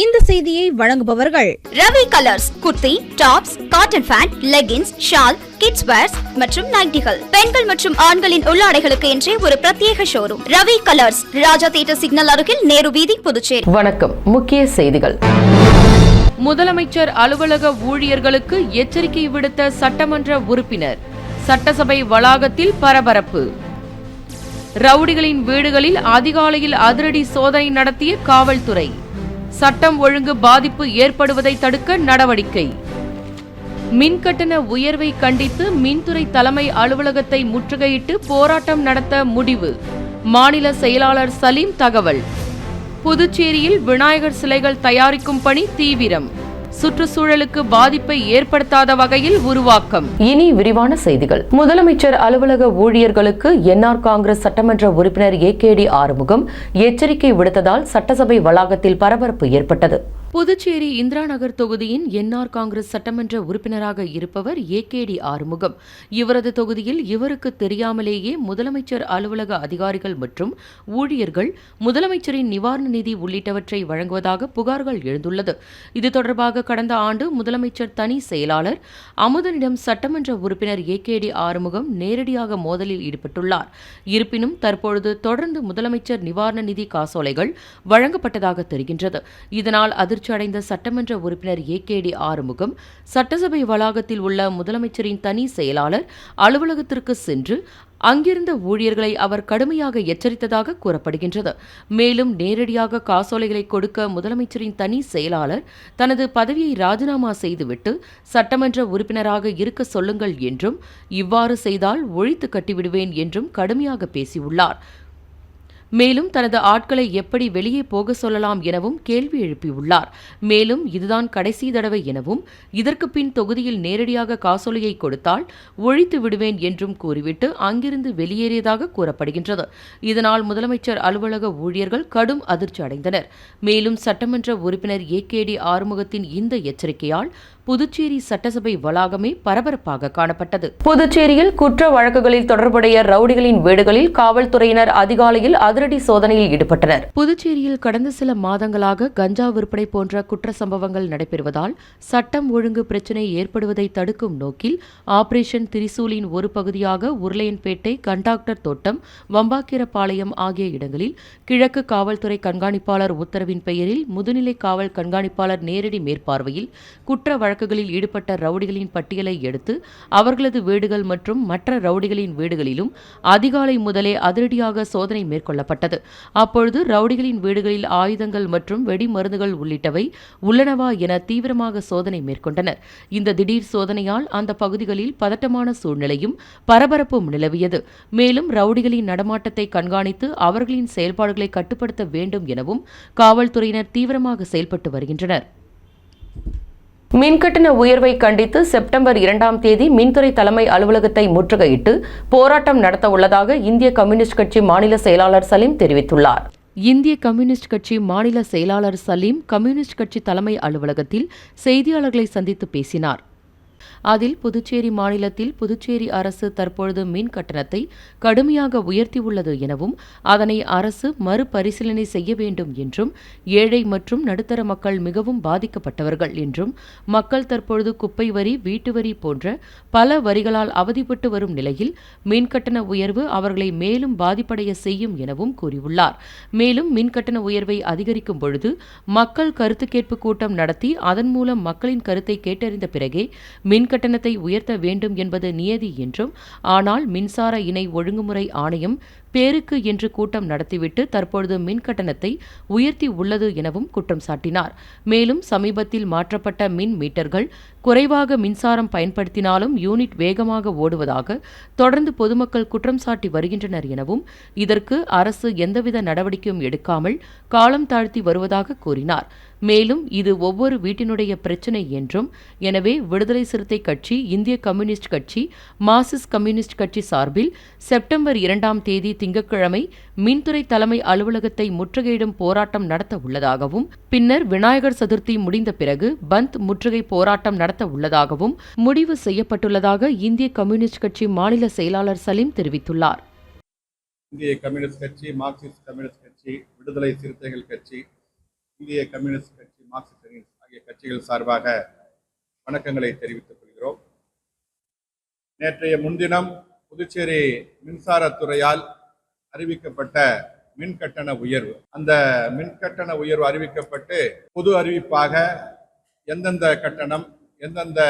இந்த செய்தியை வழங்குபவர்கள் Ravi Colours kurti tops cotton pant leggings shawl kids wears மற்றும் நைட்டிகள். பெண்கள் மற்றும் ஆண்களின் உள்ளாடைகளுக்கு என்றே ஒரு பிரத்யேக showroom Ravi Colours Raja theatre signal அருகில் நேரு வீதி புதுச்சேரி. வணக்கம். முக்கிய செய்திகள். முதலமைச்சர் அலுவலக ஊழியர்களுக்கு எச்சரிக்கை விடுத்த சட்டமன்ற உறுப்பினர். சட்டசபை வளாகத்தில் பரபரப்பு. ரவுடிகளின் வீடுகளில் அதிகாலையில் அதிரடி சோதனை நடத்திய காவல்துறை. சட்டம் ஒழுங்கு பாதிப்பு ஏற்படுவதை தடுக்க நடவடிக்கை. மின்கட்டண உயர்வை கண்டித்து மின்துறை தலைமை அலுவலகத்தை முற்றுகையிட்டு போராட்டம் நடத்த முடிவு. மாநில செயலாளர் சலீம் தகவல். புதுச்சேரியில் விநாயகர் சிலைகள் தயாரிக்கும் பணி தீவிரம். சுற்றுச்சூழலுக்கு பாதிப்பை ஏற்படுத்தாத வகையில் உருவாக்கம். இனி விரிவான செய்திகள். முதலமைச்சர் அலுவலக ஊழியர்களுக்கு என்ஆர் காங்கிரஸ் சட்டமன்ற உறுப்பினர் ஏ கே டி ஆறுமுகம் எச்சரிக்கை விடுத்ததால் சட்டசபை வளாகத்தில் பரபரப்பு ஏற்பட்டது. புதுச்சேரி இந்திரா நகர் தொகுதியின் என்ஆர் காங்கிரஸ் சட்டமன்ற உறுப்பினராக இருப்பவர் ஏ கே டி ஆறுமுகம். இவரது தொகுதியில் இவருக்கு தெரியாமலேயே முதலமைச்சர் அலுவலக அதிகாரிகள் மற்றும் ஊழியர்கள் முதலமைச்சரின் நிவாரண நிதி உள்ளிட்டவற்றை வழங்குவதாக புகார்கள் எழுந்துள்ளது. இது தொடர்பாக கடந்த ஆண்டு முதலமைச்சர் தனி செயலாளர் அமுதனிடம் சட்டமன்ற உறுப்பினர் ஏ கே டி ஆறுமுகம் நேரடியாக மோதலில் ஈடுபட்டுள்ளார். இருப்பினும் தற்பொழுது தொடர்ந்து முதலமைச்சர் நிவாரண நிதி காசோலைகள் வழங்கப்பட்டதாக தெரிகின்றது. இதனால் அதிர்ச்சி அடைந்த சட்டமன்ற உறுப்பினர் ஏ கே டி ஆறுமுகம் சட்டசபை வளாகத்தில் உள்ள முதலமைச்சரின் தனி செயலாளர் அலுவலகத்திற்கு சென்று அங்கிருந்த ஊழியர்களை அவர் கடுமையாக எச்சரித்ததாக கூறப்படுகின்றது. மேலும் நேரடியாக காசோலைகளை கொடுக்க முதலமைச்சரின் தனி செயலாளர் தனது பதவியை ராஜினாமா செய்துவிட்டு சட்டமன்ற உறுப்பினராக இருக்க சொல்லுங்கள் என்றும் இவ்வாறு செய்தால் ஒழித்து கட்டிவிடுவேன் என்றும் கடுமையாக பேசியுள்ளார். மேலும் தனது ஆட்களை எப்படி வெளியே போக சொல்லலாம் எனவும் கேள்வி எழுப்பியுள்ளார். மேலும் இதுதான் கடைசி தடவை எனவும் இதற்கு பின் தொகுதியில் நேரடியாக காசோலையை கொடுத்தால் ஒழித்து விடுவேன் என்றும் கூறிவிட்டு அங்கிருந்து வெளியேறியதாக கூறப்படுகின்றது. இதனால் முதலமைச்சர் அலுவலக ஊழியர்கள் கடும் அதிர்ச்சி அடைந்தனர். மேலும் சட்டமன்ற உறுப்பினர் ஏ கே டி ஆறுமுகத்தின் இந்த எச்சரிக்கையால் புதுச்சேரி சட்டசபை வளாகமே பரபரப்பாக காணப்பட்டது. புதுச்சேரியில் குற்ற வழக்குகளில் தொடர்புடைய ரவுடிகளின் வீடுகளில் காவல்துறையினர் அதிகாலையில் அதிரடி சோதனையில் ஈடுபட்டனர். புதுச்சேரியில் கடந்த சில மாதங்களாக கஞ்சா விற்பனை போன்ற குற்ற சம்பவங்கள் நடைபெறுவதால் சட்டம் ஒழுங்கு பிரச்சினை ஏற்படுவதை தடுக்கும் நோக்கில் ஆபரேஷன் திரிசூலின் ஒரு பகுதியாக உருளையன்பேட்டை கண்டாக்டர் தோட்டம் வம்பாக்கிரபாளையம் ஆகிய இடங்களில் கிழக்கு காவல்துறை கண்காணிப்பாளர் உத்தரவின் பெயரில் முதுநிலை காவல் கண்காணிப்பாளர் நேரடி மேற்பார்வையில் குற்ற வழக்குகளில் ஈடுபட்ட ரவுடிகளின் பட்டியலை எடுத்து அவர்களது வீடுகள் மற்றும் மற்ற ரவுடிகளின் வீடுகளிலும் அதிகாலை முதலே அதிரடியாக சோதனை மேற்கொள்ளப்பட்டது. அப்பொழுது ரவுடிகளின் வீடுகளில் ஆயுதங்கள் மற்றும் வெடிமருந்துகள் உள்ளிட்டவை உள்ளனவா என தீவிரமாக சோதனை மேற்கொண்டனர். இந்த திடீர் சோதனையால் அந்த பகுதிகளில் பதட்டமான சூழ்நிலையும் பரபரப்பும் நிலவியது. மேலும் ரவுடிகளின் நடமாட்டத்தை கண்காணித்து அவர்களின் செயல்பாடுகளை கட்டுப்படுத்த வேண்டும் எனவும் காவல்துறையினர் தீவிரமாக செயல்பட்டு வருகின்றனர். மின்கட்டண உயர்வை கண்டித்து செப்டம்பர் இரண்டாம் தேதி மின்துறை தலைமை அலுவலகத்தை முற்றுகையிட்டு போராட்டம் நடத்த உள்ளதாக இந்திய கம்யூனிஸ்ட் கட்சி மாநில செயலாளர் சலீம் தெரிவித்துள்ளார். இந்திய கம்யூனிஸ்ட் கட்சி மாநில செயலாளர் சலீம் கம்யூனிஸ்ட் கட்சி தலைமை அலுவலகத்தில் செய்தியாளர்களை சந்தித்து பேசினார். அதில் புதுச்சேரி மாநிலத்தில் புதுச்சேரி அரசு தற்பொழுது மின் கட்டணத்தை கடுமையாக உயர்த்தியுள்ளது எனவும் அதனை அரசு மறுபரிசீலனை செய்ய வேண்டும் என்றும் ஏழை மற்றும் நடுத்தர மக்கள் மிகவும் பாதிக்கப்பட்டவர்கள் என்றும் மக்கள் தற்பொழுது குப்பை வரி வீட்டு வரி போன்ற பல வரிகளால் அவதிப்பட்டு வரும் நிலையில் மின் கட்டண உயர்வு அவர்களை மேலும் பாதிப்படைய செய்யும் எனவும் கூறியுள்ளார். மேலும் மின் கட்டண உயர்வை அதிகரிக்கும் பொழுது மக்கள் கருத்து கேட்பு கூட்டம் நடத்தி அதன் மூலம் மக்களின் கருத்தை கேட்டறிந்த பிறகே மின் கட்டணத்தை உயர்த்த வேண்டும் என்பது நியதி என்றும் ஆனால் மின்சார இணை ஒழுங்குமுறை ஆணையம் பேருக்கு என்று கூட்டம் நடத்திவிட்டு தற்பொழுது மின் கட்டணத்தை உயர்த்தி உள்ளது எனவும் குற்றம் சாட்டினார். மேலும் சமீபத்தில் மாற்றப்பட்ட மின் மீட்டர்கள் குறைவாக மின்சாரம் பயன்படுத்தினாலும் யூனிட் வேகமாக ஓடுவதாக தொடர்ந்து பொதுமக்கள் குற்றம் சாட்டி வருகின்றனர் எனவும் இதற்கு அரசு எந்தவித நடவடிக்கையும் எடுக்காமல் காலம் தாழ்த்தி வருவதாக கூறினார். மேலும் இது ஒவ்வொரு வீட்டினுடைய பிரச்சினை என்றும் எனவே விடுதலை சிறுத்தை கட்சி இந்திய கம்யூனிஸ்ட் கட்சி மார்க்சிஸ்ட் கம்யூனிஸ்ட் கட்சி சார்பில் செப்டம்பர் இரண்டாம் தேதி திங்கட்கிழமை மின்துறை தலைமை அலுவலகத்தை முற்றுகையிடும் போராட்டம் நடத்த உள்ளதாகவும் பின்னர் விநாயகர் சதுர்த்தி முடிந்த பிறகு பந்த் முற்றுகை போராட்டம் நடத்த உள்ளதாகவும் முடிவு செய்யப்பட்டுள்ளதாக இந்திய கம்யூனிஸ்ட் கட்சி மாநில செயலாளர் சலீம் தெரிவித்துள்ளார். இந்திய கம்யூனிஸ்ட் கட்சி மார்க்சிஸ்ட் கம்யூனிஸ்ட் கட்சி விடுதலை சிறுத்தைகள் கட்சி இந்திய கம்யூனிஸ்ட் கட்சி மார்க்சிஸ்ட் ஆகிய கட்சிகள் சார்பாக வணக்கங்களை தெரிவித்துக் கொள்கிறோம். நேற்றைய முன்தினம் புதுச்சேரி மின்சாரத்துறையால் அறிவிக்கப்பட்ட மின் கட்டண உயர்வு. அந்த மின் கட்டண உயர்வு அறிவிக்கப்பட்டு பொது அறிவிப்பாக எந்தெந்த கட்டணம் எந்தெந்த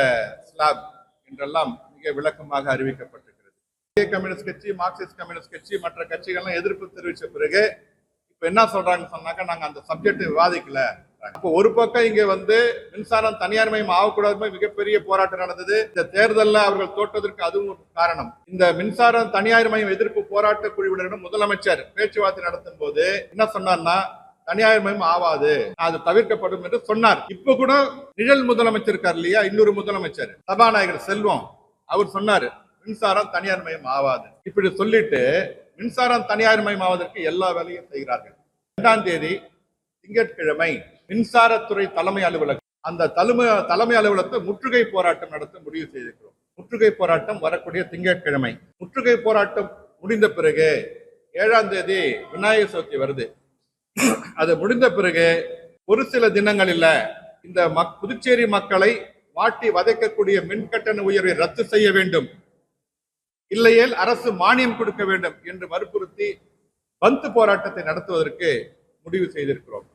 ஸ்லாப் என்றெல்லாம் மிக விளக்கமாக அறிவிக்கப்பட்டிருக்கிறது. இந்திய கம்யூனிஸ்ட் கட்சி மார்க்சிஸ்ட் கம்யூனிஸ்ட் கட்சி மற்ற கட்சிகள்லாம் எதிர்ப்பு தெரிவித்த பிறகு இப்போ என்ன சொல்கிறாங்கன்னு சொன்னாக்க நாங்கள் அந்த சப்ஜெக்ட் விவாதிக்கல. அப்போ ஒரு பக்கம் இங்க வந்து மின்சாரம் தனியார் மயம் ஆகக்கூடாது மிகப்பெரிய போராட்டம் நடந்தது. இந்த தேர்தல்ல அவர்கள் தோற்றதற்கு அதுவும் காரணம். இந்த மின்சாரம் தனியார் மயம் எதிர்ப்பு போராட்ட குழுவினரிடம் முதலமைச்சர் பேச்சுவார்த்தை நடத்தும் போது என்ன சொன்னார்னா தனியார் மயம் ஆவாது. அது தவிர்க்கப்படும் என்று சொன்னார். இப்ப கூட நிழல் முதலமைச்சர் இருக்கார் இல்லையா? இன்னொரு முதலமைச்சர் சபாநாயகர் செல்வம் அவர் சொன்னாரு மின்சாரம் தனியார் மயம் ஆவாது. இப்படி சொல்லிட்டு மின்சாரம் தனியார் மயம் ஆவதற்கு எல்லா வேலையும் செய்கிறார்கள். இரண்டாம் தேதி திங்கட்கிழமை மின்சாரத்துறை தலைமை அலுவலகம். அந்த தலைமை தலைமை அலுவலகத்தை முற்றுகை போராட்டம் நடத்த முடிவு செய்திருக்கிறோம். முற்றுகை போராட்டம் வரக்கூடிய திங்கட்கிழமை. முற்றுகை போராட்டம் முடிந்த பிறகு ஏழாம் தேதி விநாயகர் சதுர்த்தி வருது. அது முடிந்த பிறகு ஒரு சில தினங்களில் இந்த மக் புதுச்சேரி மக்களை வாட்டி வதைக்கக்கூடிய மின் கட்டண உயர்வை ரத்து செய்ய வேண்டும். இல்லையேல் அரசு மானியம் கொடுக்க வேண்டும் என்று வற்புறுத்தி பந்து போராட்டத்தை நடத்துவதற்கு முடிவு செய்திருக்கிறோம்.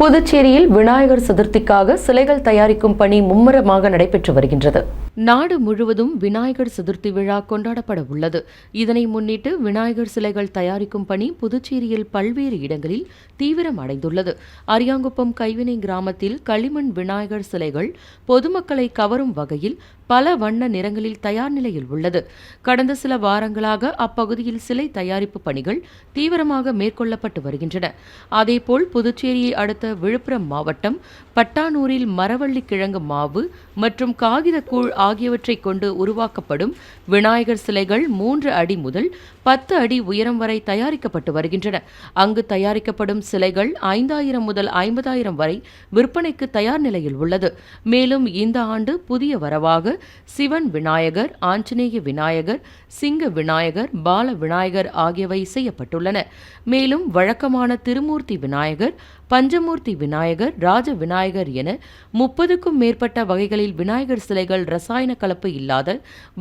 புதுச்சேரியில் விநாயகர் சதுர்த்திக்காக சிலைகள் தயாரிக்கும் பணி மும்முரமாக நடைபெற்று வருகின்றது. நாடு முழுவதும் விநாயகர் சதுர்த்தி விழா கொண்டாடப்பட உள்ளது. இதனை முன்னிட்டு விநாயகர் சிலைகள் தயாரிக்கும் பணி புதுச்சேரியில் பல்வேறு இடங்களில் தீவிரம் அடைந்துள்ளது. அரியாங்குப்பம் கைவினை கிராமத்தில் களிமண் விநாயகர் சிலைகள் பொதுமக்களை கவரும் வகையில் பல வண்ண நிறங்களில் தயார் நிலையில் உள்ளது. கடந்த சில வாரங்களாக அப்பகுதியில் சிலை தயாரிப்பு பணிகள் தீவிரமாக மேற்கொள்ளப்பட்டு வருகின்றன. அதேபோல் புதுச்சேரியை அடுத்த விழுப்புரம் மாவட்டம் பட்டானூரில் மரவள்ளி கிழங்கு மாவு மற்றும் காகித கூழ் ஆகியவற்றை கொண்டு உருவாக்கப்படும் விநாயகர் சிலைகள் மூன்று அடி முதல் பத்து அடி உயரம் வரை தயாரிக்கப்பட்டு வருகின்றன. அங்கு தயாரிக்கப்படும் சிலைகள் ஐந்தாயிரம் முதல் ஐம்பதாயிரம் வரை விற்பனைக்கு தயார் நிலையில் உள்ளது. மேலும் இந்த ஆண்டு புதிய வரவாக சிவன் விநாயகர் ஆஞ்சநேய விநாயகர் சிங்க விநாயகர் பால விநாயகர் ஆகியவை செய்யப்பட்டுள்ளன. மேலும் வழக்கமான திருமூர்த்தி விநாயகர் பஞ்சமூர்த்தி விநாயகர் ராஜ விநாயகர் என முப்பதுக்கும் மேற்பட்ட வகைகளில் விநாயகர் சிலைகள் ரச ரசாயன கலப்பு இல்லாத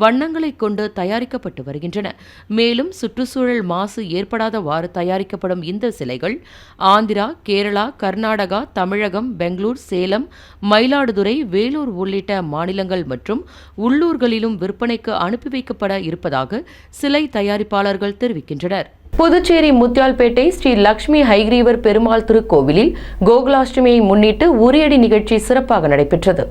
வண்ணங்களை கொண்டு தயாரிக்கப்பட்டு வருகின்றன. மேலும் சுற்றுச்சூழல் மாசு ஏற்படாதவாறு தயாரிக்கப்படும் இந்த சிலைகள் ஆந்திரா கேரளா கர்நாடகா தமிழகம் பெங்களூர் சேலம் மயிலாடுதுறை வேலூர் உள்ளிட்ட மாநிலங்கள் மற்றும் உள்ளூர்களிலும் விற்பனைக்கு அனுப்பி வைக்கப்பட இருப்பதாக சிலை தயாரிப்பாளர்கள் தெரிவிக்கின்றனர். புதுச்சேரி முத்தியால்பேட்டை ஸ்ரீ லக்ஷ்மி ஹைகிரீவர் பெருமாள் திருக்கோவிலில் கோகுலாஷ்டமியை முன்னிட்டு உரியடி நிகழ்ச்சி சிறப்பாக நடைபெற்றது.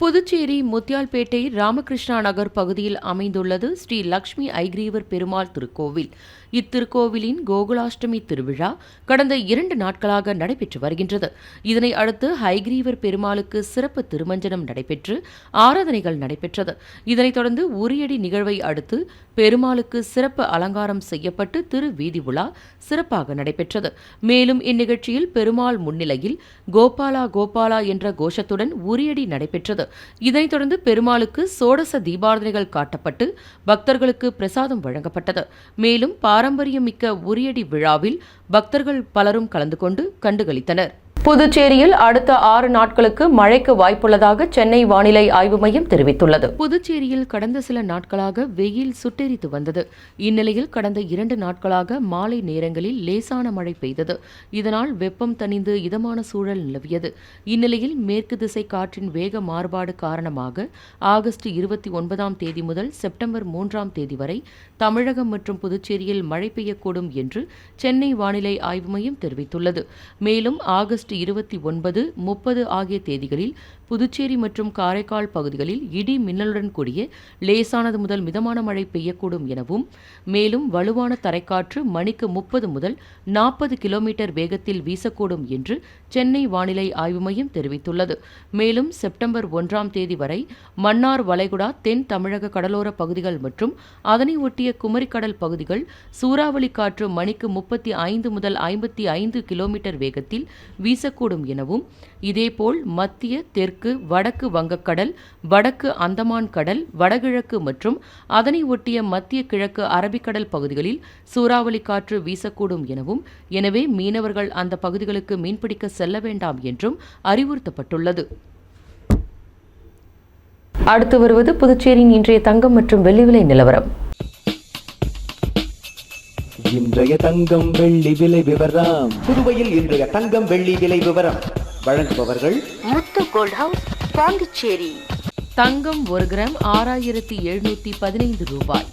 புதுச்சேரி முத்தியால்பேட்டை ராமகிருஷ்ணா நகர் பகுதியில் அமைந்துள்ளது ஸ்ரீ லக்ஷ்மி ஐகிரீவர் பெருமாள் திருக்கோவில். இத்திருக்கோவிலின் கோகுலாஷ்டமி திருவிழா கடந்த இரண்டு நாட்களாக நடைபெற்று வருகின்றது. இதனை அடுத்து ஹைகிரீவர் பெருமாளுக்கு சிறப்பு திருமஞ்சனம் நடைபெற்று ஆராதனைகள் நடைபெற்றது. இதனைத் தொடர்ந்து உரியடி நிகழ்வை அடுத்து பெருமாளுக்கு சிறப்பு அலங்காரம் செய்யப்பட்டு திரு வீதி உலா சிறப்பாக நடைபெற்றது. மேலும் இந்நிகழ்ச்சியில் பெருமாள் முன்னிலையில் கோபாலா கோபாலா என்ற கோஷத்துடன் உரியடி நடைபெற்றது. இதனைத் தொடர்ந்து பெருமாளுக்கு சோடச தீபாரதனைகள் காட்டப்பட்டு பக்தர்களுக்கு பிரசாதம் வழங்கப்பட்டது. மேலும் பாரம்பரியமிக்க உரியடி விழாவில் பக்தர்கள் பலரும் கலந்து கொண்டு கண்டுகளித்தனர். புதுச்சேரியில் அடுத்த ஆறு நாட்களுக்கு மழைக்கு வாய்ப்புள்ளதாக சென்னை வானிலை ஆய்வு மையம் தெரிவித்துள்ளது. புதுச்சேரியில் கடந்த சில நாட்களாக வெயில் சுட்டெரித்து வந்தது. இந்நிலையில் கடந்த இரண்டு நாட்களாக மாலை நேரங்களில் லேசான மழை பெய்தது. இதனால் வெப்பம் தணிந்து இதமான சூழல் நிலவியது. இந்நிலையில் மேற்கு திசை காற்றின் வேக மாறுபாடு காரணமாக ஆகஸ்ட் இருபத்தி ஒன்பதாம் தேதி முதல் செப்டம்பர் மூன்றாம் தேதி வரை தமிழகம் மற்றும் புதுச்சேரியில் மழை பெய்யக்கூடும் என்று சென்னை வானிலை ஆய்வு மையம் தெரிவித்துள்ளது. மேலும் ஆகஸ்ட் இருபத்தி ஒன்பது முப்பது ஆகிய தேதிகளில் புதுச்சேரி மற்றும் காரைக்கால் பகுதிகளில் இடி மின்னலுடன் கூடிய லேசானது முதல் மிதமான மழை பெய்யக்கூடும் எனவும் மேலும் வலுவான தரைக்காற்று மணிக்கு முப்பது முதல் நாற்பது கிலோமீட்டர் வேகத்தில் வீசக்கூடும் என்று சென்னை வானிலை ஆய்வு மையம் தெரிவித்துள்ளது. மேலும் செப்டம்பர் ஒன்றாம் தேதி வரை மன்னார் வளைகுடா தென் தமிழக கடலோர பகுதிகள் மற்றும் அதனை ஒட்டிய குமரிக்கடல் பகுதிகள் சூறாவளி காற்று மணிக்கு முப்பத்தி ஐந்து முதல் ஐம்பத்தி ஐந்து கிலோமீட்டர் வேகத்தில் வீசக்கூடும் எனவும் இதேபோல் மத்திய தெற்கு தெற்கு வடக்கு வங்கக்கடல் வடக்கு அந்தமான் கடல் வடகிழக்கு மற்றும் அதனை ஒட்டிய மத்திய கிழக்கு அரபிக்கடல் பகுதிகளில் சூறாவளி காற்று வீசக்கூடும் எனவும் எனவே மீனவர்கள் அந்த பகுதிகளுக்கு மீன்பிடிக்க செல்ல வேண்டாம் என்றும் அறிவுறுத்தப்பட்டுள்ளது. அடுத்து வருவது புதுச்சேரியின் இன்றைய தங்கம் மற்றும் வெள்ளி விலை நிலவரம். இன்றைய தங்கம் வெள்ளி விலை விவரம். புதுவையில் இன்றைய தங்கம் வெள்ளி விலை விவரம். வழங்குபவர்கள் முத்து கோல்ட் ஹவுஸ் பாண்டிச்சேரி. தங்கம் ஒரு கிராம் ஆறாயிரத்தி எழுநூத்தி பதினைந்து ரூபாய்.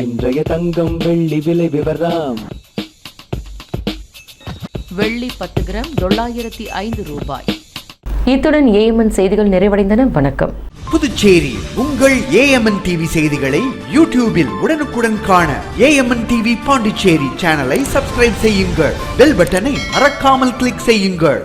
இன்றைய தங்கம் வெள்ளி விலை விவரம் வெள்ளி பத்து கிராம் தொள்ளாயிரத்தி ஐந்து ரூபாய். இத்துடன் ஏஎம்என் செய்திகள் நிறைவடைந்தன. வணக்கம். புதுச்சேரி உங்கள் ஏஎம்என் டிவி செய்திகளை யூடியூபில் உடனுக்குடன் காண ஏஎம்என் டிவி பாண்டிச்சேரி சேனலை சப்ஸ்கிரைப் செய்யுங்கள். பெல் பட்டனை மறக்காமல் கிளிக் செய்யுங்கள்.